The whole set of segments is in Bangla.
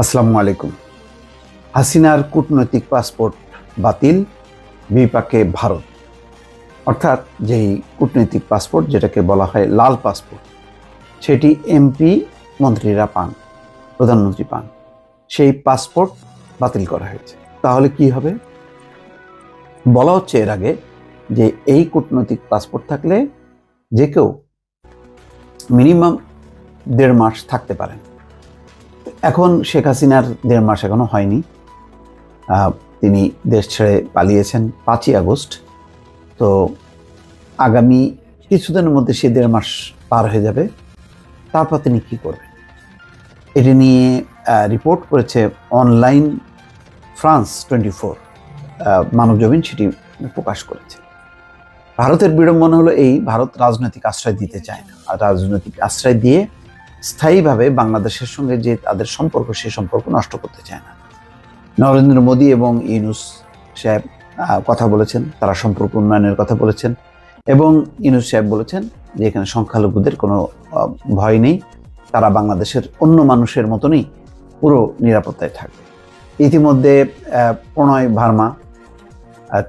আসসালামু আলাইকুম। হাসিনার কূটনৈতিক পাসপোর্ট বাতিল, বিপাকে ভারত। অর্থাৎ যেই কূটনৈতিক পাসপোর্ট, যেটাকে বলা হয় লাল পাসপোর্ট, সেটি এমপি মন্ত্রীরা পান, প্রধানমন্ত্রী পান। সেই পাসপোর্ট বাতিল করা হয়েছে। তাহলে কি হবে? বলা হচ্ছে এর আগে যে এই কূটনৈতিক পাসপোর্ট থাকলে যে কেউ মিনিমাম দেড় মাস থাকতে পারেন। এখন শেখ হাসিনার দেড় মাস এখনও হয়নি। তিনি দেশ ছেড়ে পালিয়েছেন পাঁচই আগস্ট। তো আগামী কিছুদিনের মধ্যে সে দেড় মাস পার হয়ে যাবে। তারপর তিনি কী করবেন? এটি নিয়ে রিপোর্ট করেছে online France twenty four. Manabzamin সেটি প্রকাশ করেছে। ভারতের বিড়ম্বনা হলো এই, ভারত রাজনৈতিক আশ্রয় দিতে চায় না। আর রাজনৈতিক আশ্রয় দিয়ে স্থায়ীভাবে বাংলাদেশের সঙ্গে যে তাদের সম্পর্ক সেই সম্পর্ক নষ্ট করতে চায় না। নরেন্দ্র মোদী এবং ইউনুস সাহেব কথা বলেছেন, তারা সম্পর্ক উন্নয়নের কথা বলেছেন এবং ইউনুস সাহেব বলেছেন যে এখানে সংখ্যালঘুদের কোনো ভয় নেই, তারা বাংলাদেশের অন্য মানুষের মতনই পুরো নিরাপত্তায় থাকবে। ইতিমধ্যে প্রণয় ভার্মা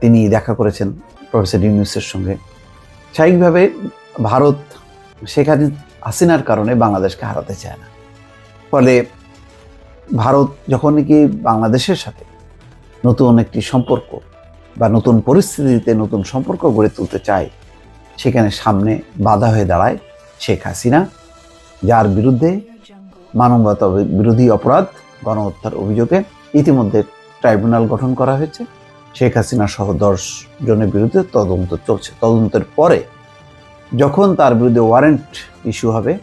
তিনি দেখা করেছেন প্রফেসর ইউনুসের সঙ্গে। স্বাভাবিকভাবে ভারত সেখানে হাসিনার কারণে বাংলাদেশকে হারাতে চায় না। ফলে ভারত যখন কি বাংলাদেশের সাথে নতুন একটি সম্পর্ক বা নতুন পরিস্থিতিতে নতুন সম্পর্ক গড়ে তুলতে চায়, সেখানে সামনে বাধা হয়ে দাঁড়ায় শেখ হাসিনা, যার বিরুদ্ধে মানবতা বিরোধী অপরাধ, গণহত্যার অভিযোগে ইতিমধ্যে ট্রাইব্যুনাল গঠন করা হয়েছে। শেখ হাসিনা সহ দশ জনের বিরুদ্ধে তদন্ত চলছে। তদন্তের পরে যখন তার বিরুদ্ধে ওয়ারেন্ট ইস্যু হবে,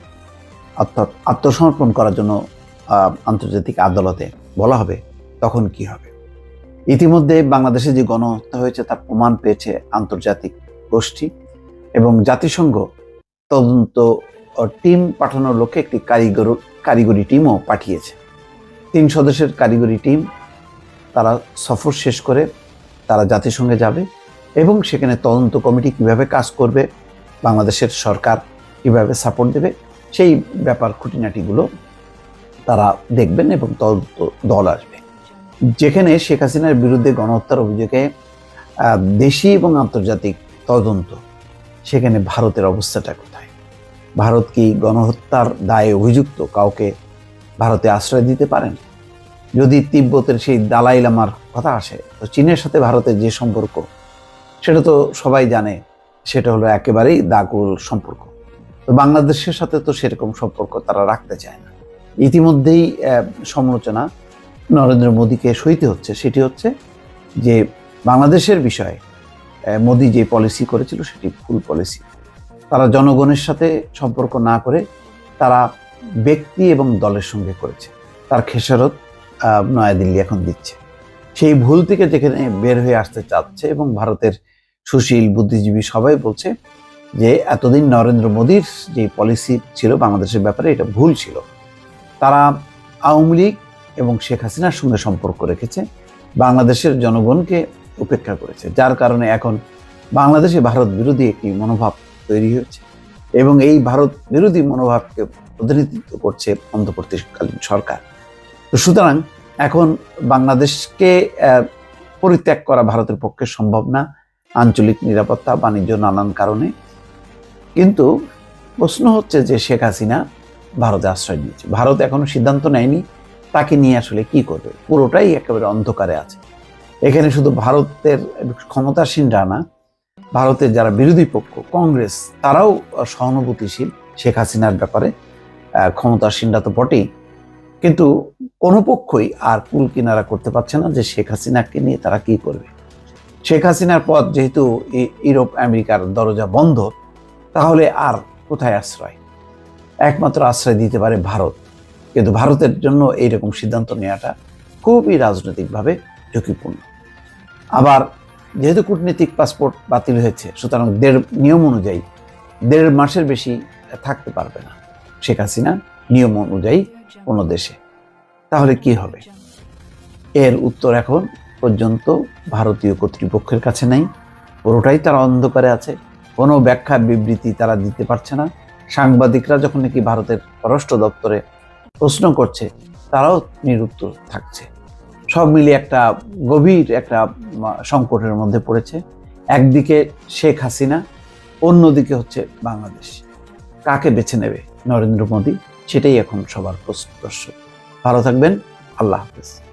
অর্থাৎ আত্মসমর্পণ করার জন্য আন্তর্জাতিক আদালতে বলা হবে, তখন কি হবে? ইতিমধ্যে বাংলাদেশে যে গণহত্যা হয়েছে, তার প্রমাণ পেয়েছে আন্তর্জাতিক গোষ্ঠী এবং জাতিসংঘ। তদন্ত টিম পাঠানোর লক্ষ্যে একটি কারিগর, কারিগরি টিমও পাঠিয়েছে। তিন সদস্যের কারিগরি টিম তারা সফর শেষ করে, তারা জাতিসংঘে যাবে এবং সেখানে তদন্ত কমিটি কীভাবে কাজ করবে বাংলাদেশের সরকার কীভাবে সাপোর্ট দেবে, সেই ব্যাপার খুঁটিনাটিগুলো তারা দেখবেন এবং তদন্ত দল আসবে। যেখানে শেখ হাসিনার বিরুদ্ধে গণহত্যার অভিযোগে দেশি এবং আন্তর্জাতিক তদন্ত, সেখানে ভারতের অবস্থাটা কোথায়? ভারত কি গণহত্যার দায়ে অভিযুক্ত, কাউকে ভারতে আশ্রয় দিতে পারেন? যদি তিব্বতের সেই দালাই লামার কথা আসে, তো চীনের সাথে ভারতের যে সম্পর্ক, সেটা তো সবাই জানে। সেটা হলো একেবারেই দাগুল সম্পর্ক। তো বাংলাদেশের সাথে তো সেরকম সম্পর্ক তারা রাখতে চায় না। ইতিমধ্যেই সমালোচনা নরেন্দ্র মোদীকে সইতে হচ্ছে। সেটি হচ্ছে যে বাংলাদেশের বিষয়ে মোদী যে পলিসি করেছিল সেটি ভুল পলিসি তারা জনগণের সাথে সম্পর্ক না করে তারা ব্যক্তি এবং দলের সঙ্গে করেছে। তার খেসারত নয়াদিল্লি এখন দিচ্ছে। সেই ভুল থেকে যেখানে বের হয়ে আসতে চাচ্ছে এবং ভারতের সুশীল, বুদ্ধিজীবী সবাই বলছে যে এতদিন নরেন্দ্র মোদীর যে পলিসি ছিল বাংলাদেশের ব্যাপারে, এটা ভুল ছিল। তারা আওয়ামী লীগ এবং শেখ হাসিনার সঙ্গে সম্পর্ক রেখেছে, বাংলাদেশের জনগণকে উপেক্ষা করেছে। যার কারণে এখন বাংলাদেশে ভারত বিরোধী একটি মনোভাব তৈরি হয়েছে এবং এই ভারত বিরোধী মনোভাবকে প্রতিনিধিত্ব করছে অন্তর্বর্তীকালীন সরকার। তো সুতরাং এখন বাংলাদেশকে পরিত্যাগ করা ভারতের পক্ষে সম্ভব না। আঞ্চলিক নিরাপত্তা, বাণিজ্য নানান কারণে। কিন্তু প্রশ্ন হচ্ছে যে শেখ হাসিনা ভারতে আশ্রয় নিয়েছে। ভারত এখনও সিদ্ধান্ত নেয়নি তাকে নিয়ে আসলে কি করবে। পুরোটাই একেবারে অন্ধকারে আছে। এখানে শুধু ভারতের ক্ষমতাসীনরা না ভারতের যারা বিরোধী পক্ষ, কংগ্রেস, তারাও সহানুভূতিশীল শেখ হাসিনার ব্যাপারে। ক্ষমতাসীনরা তো বটেই। কিন্তু কোনো পক্ষই আর কুল কিনারা করতে পারছে না যে শেখ হাসিনাকে নিয়ে তারা কি করবে। শেখ হাসিনার পথ যেহেতু ইউরোপ, আমেরিকার দরজা বন্ধ, তাহলে আর কোথায় আশ্রয়? একমাত্র আশ্রয় দিতে পারে ভারত। কিন্তু ভারতের জন্য এইরকম সিদ্ধান্ত নেওয়াটা খুবই রাজনৈতিকভাবে ঝুঁকিপূর্ণ। আবার যেহেতু কূটনীতিক পাসপোর্ট বাতিল হয়েছে, সুতরাং দেড় নিয়ম অনুযায়ী দেড় মাসের বেশি থাকতে পারবে না শেখ হাসিনা নিয়ম অনুযায়ী কোনো দেশে। তাহলে কি হবে? এর উত্তর এখন পর্যন্ত ভারতীয় কর্তৃপক্ষের কাছে নেই। পুরোটাই তারা অন্ধকারে আছে। কোনো ব্যাখ্যা, বিবৃতি তারা দিতে পারছে না। সাংবাদিকরা যখন নাকি ভারতের পররাষ্ট্র দপ্তরে প্রশ্ন করছে, তারাও নিরুত্তর থাকছে। সব মিলিয়ে একটা গভীর একটা সংকটের মধ্যে পড়েছে। একদিকে শেখ হাসিনা, অন্যদিকে হচ্ছে বাংলাদেশ। কাকে বেছে নেবে নরেন্দ্র মোদী? সেটাই এখন সবার প্রশ্ন। ভালো থাকবেন। আল্লাহ হাফেজ।